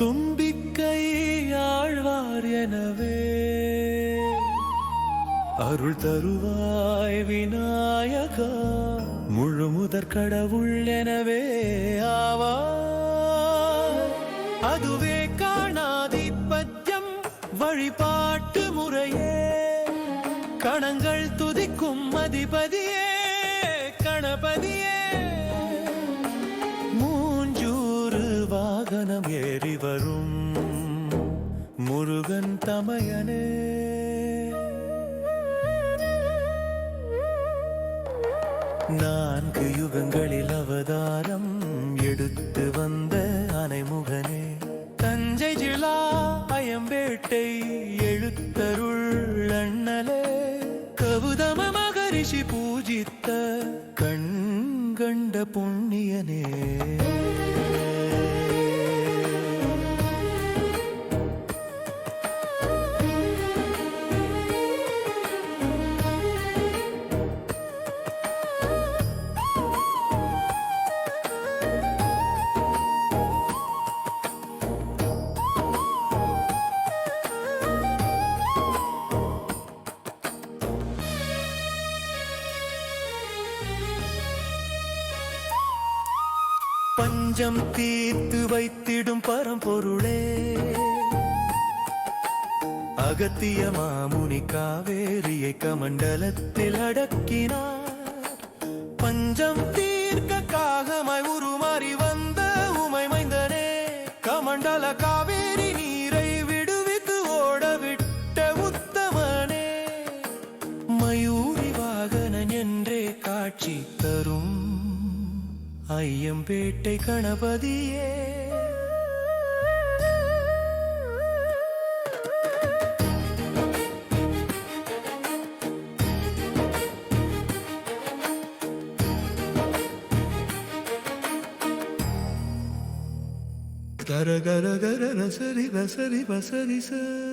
தும்பிக்கை ஆழ்வார் எனவே. அருள் தருவாய் விநாயகா. முழு முதற் கடவுள் எனவே ஆவா அதுவே காணாதிபத்தியம் வழிபாட்டு முறையே. கணங்கள் துதிக்கும் அதிபதியே கணபதியே. வாகனம் ஏறி வரும். முருகன் தமையனே. நான்கு யுகங்களில் அவதாரம் எடுத்து வந்த அனைமுகனே தஞ்சை ஜிலா அயம்பேட்டை எழுத்தருள் அண்ணலே. கவுதம மகரிஷி பூஜித்த கண் கண்ட புண்ணியனே. பஞ்சம் தீர்த்து வைத்திடும் பரம்பொருளே. அகத்திய மாமுனி காவேரியை கமண்டலத்தில் அடக்கினார். பஞ்சம் ஐயம்பேட்டை கணபதியே. கர கர கர ரசரி ரசரி பசரி சார்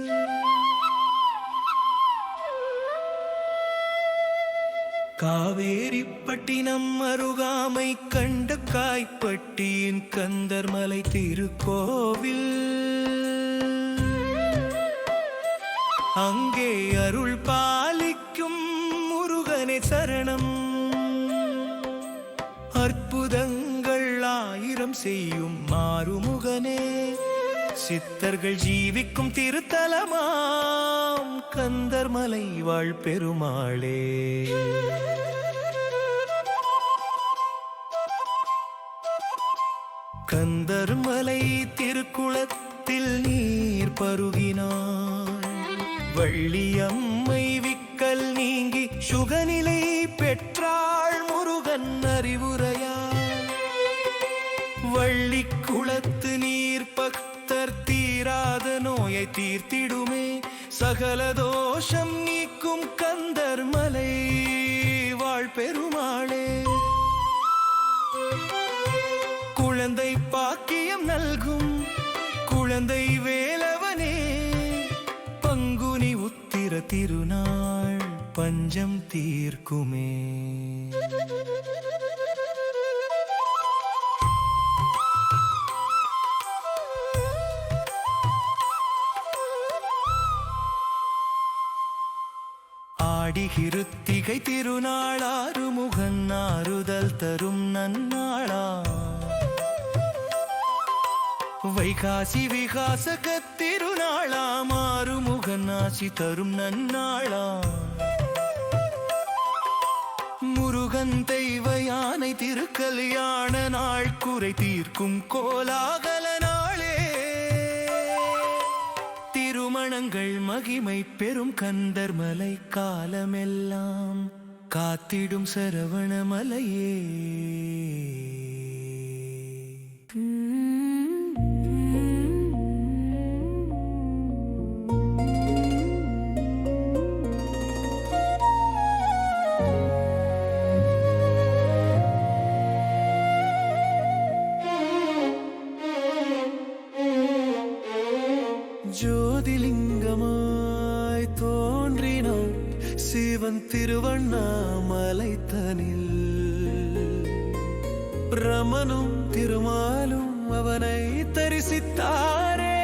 காவேரிப்பட்டினம் அருகாமை கண்ட காய்ப்பட்டியின் கந்தர்மலை திருக்கோவில். அங்கே அருள் பாலிக்கும் முருகனை சரணம். அற்புதங்கள் ஆயிரம் செய்யும் மாறுமுகனே. சித்தர்கள் ஜீவிக்கும் திருத்தலமாம். கந்தர்மலை வாழ் பெருமாளே. கந்தர்மலை திருக்குளத்தில் நீர் பருகினாள் வள்ளியம்மை விக்கல் நீங்கி சுகநிலை பெற்றாள் முருகன் அறிவுரை தீர்த்திடுமே. சகல தோஷம் நீக்கும் கந்தர் மலை வாழ் பெருமாளே. குழந்தை பாக்கியம் நல்கும் குழந்தை வேலவனே. பங்குனி உத்திர திருநாள் பஞ்சம் தீர்க்குமே. ஆடிகிருத்திகை திருநாளாறு முகன் ஆறுதல் தரும் நன்னாளா? வைகாசி விகாசக திருநாளா மாறுமுகன் ஆசி தரும் நன்னாளா? முருகன் தெய்வ யானை திருக்கல்யாண நாள் குறை தீர்க்கும் கோலாகலனா? நாளே திருமணங்கள் மகிமை பெரும் கந்தர்மலை காலமெல்லாம் காத்திடும் சரவண மலையே. ஜோதிலிங்கமாய் தோன்றினார் சிவன் திருவண்ணாமலை தனில் பிரமனும் திருமாலும் அவனை தரிசித்தாரே.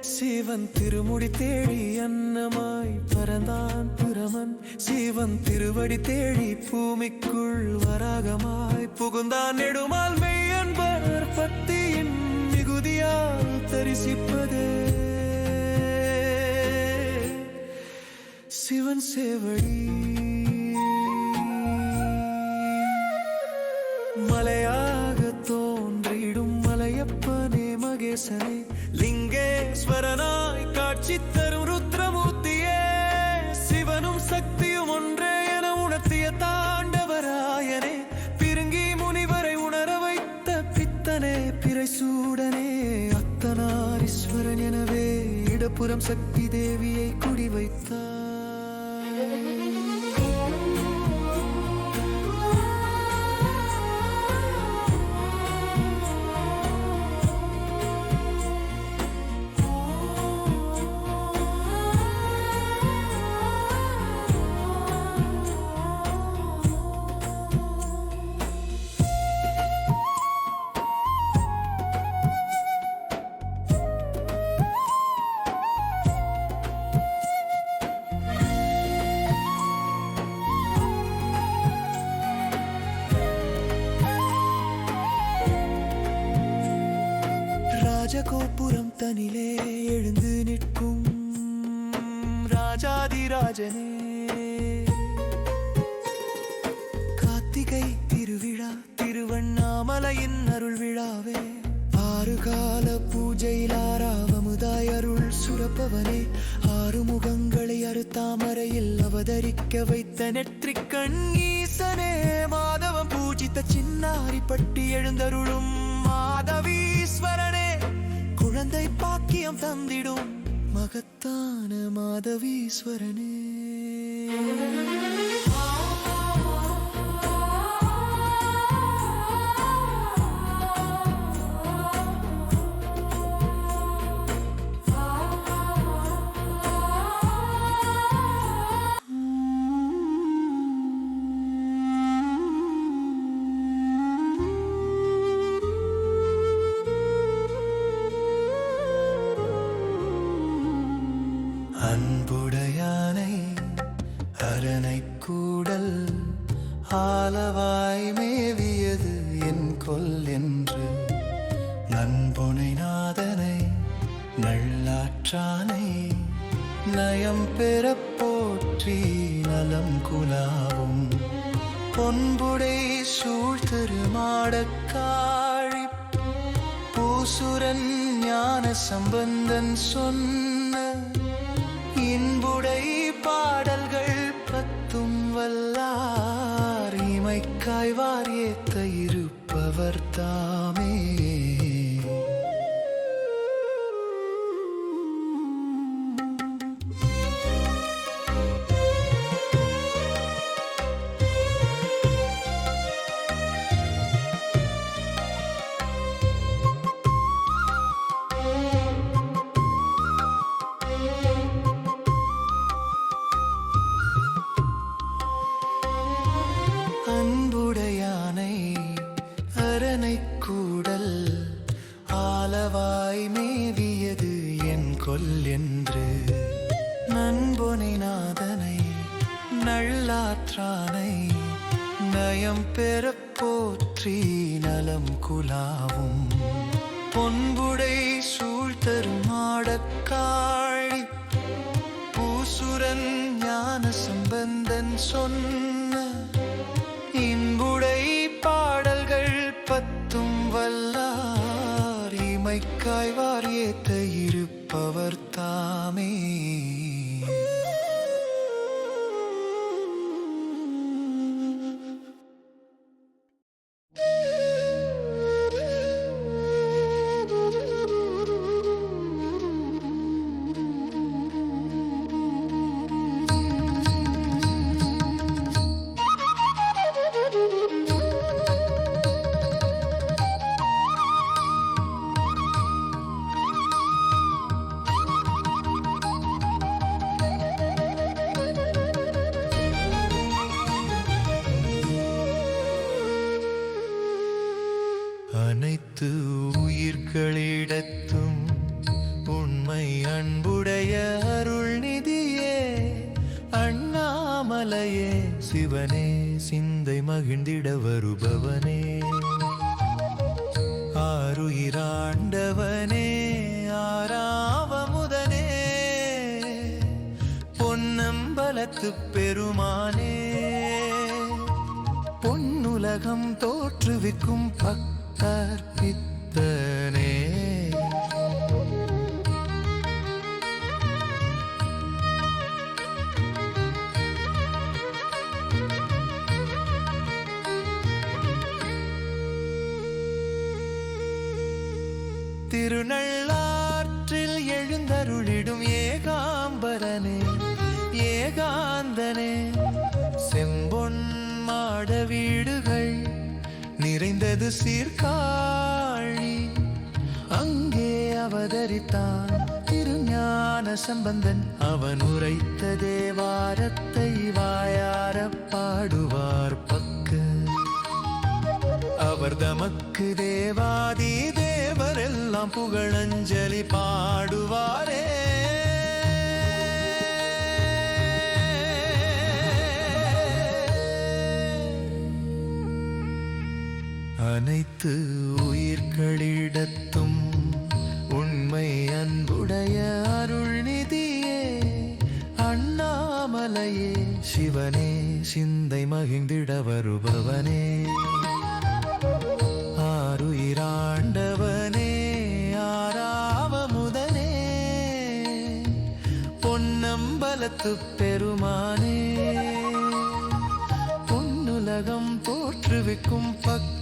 சிவன் திருமுடி தேடி அன்னமாய் பறந்தான் புறமன் சிவன் திருவடி தேடி பூமிக்குள் வராகமாய் புகுந்தான் நெடுமால் மெய்யன்பர் பக்தியின் மிகுதியால் தரிசிப்பதே. சிவன் சேவடி. புறம் சக்தி தேவியை குடி வைத்தார். திருவண்ணாமலையின் அருள் விழாவே. ஆறு கால பூஜையில் ஆறாவமுதாய் அருள் சுரப்பவனே. ஆறு முகங்களை அறுத்தாமரையில் அவதரிக்க வைத்த நெற்றிக்கண் ஈசனே. மாதவம் பூஜித்த சின்னாரி பட்டி எழுந்தருளும் மாதவீஸ்வரனே. குழந்தை பாக்கியம் தந்திடும் மகத்தான மாதவீஸ்வரனே. நானே நயம் பெற போற்றி நலம் குலாவும். பொன்புடை சூழ்தரு மாடக்காழி பூசுரன் ஞான சம்பந்தன் சொன்ன இன்புடை பாடல்கள் பத்தும் வல்லார் இமைக்காய்வார் ஏத்த இருப்பவர் தாமே. குலாவும். பொன்புடை சூழ்த்தரும் மாடக்காழி பூசுரன் ஞான சம்பந்தன் சொன்ன இன்புடை பாடல்கள் பத்தும் வல்லார் இமைக்காய்வார் ஏத்த இருப்பவர் தாமே. சிவனே சிந்தை மகிழ்ந்திட வருபவனே. ஆறுயிராண்டவனே ஆறாவமுதனே. பொன்னம்பலத்து பெருமானே. பொன்னுலகம் தோற்றுவிக்கும் பக்தர் பித்தர். மாட வீடுகள் நிறைந்தது சீர்காழி. அங்கே அவதரித்தான் திருஞான சம்பந்தன். அவன் உரைத்த தேவாரத்தை வாயார பாடுவார் பக்கு அவர் தமக்கு தேவாதி தேவரெல்லாம் புகழஞ்சலி பாடுவாரே. அனைத்து உயிர்களிடத்தும் உண்மை அன்புடைய அருள் நிதியே அண்ணாமலையே சிவனே சிந்தை மகிழ்ந்திட வருபவனே. ஆருயிராண்டவனே ஆறாவமுதனே பொன்னம்பலத்து பெருமானே. பொன்னுலகம் போற்றுவிக்கும் பக்தர்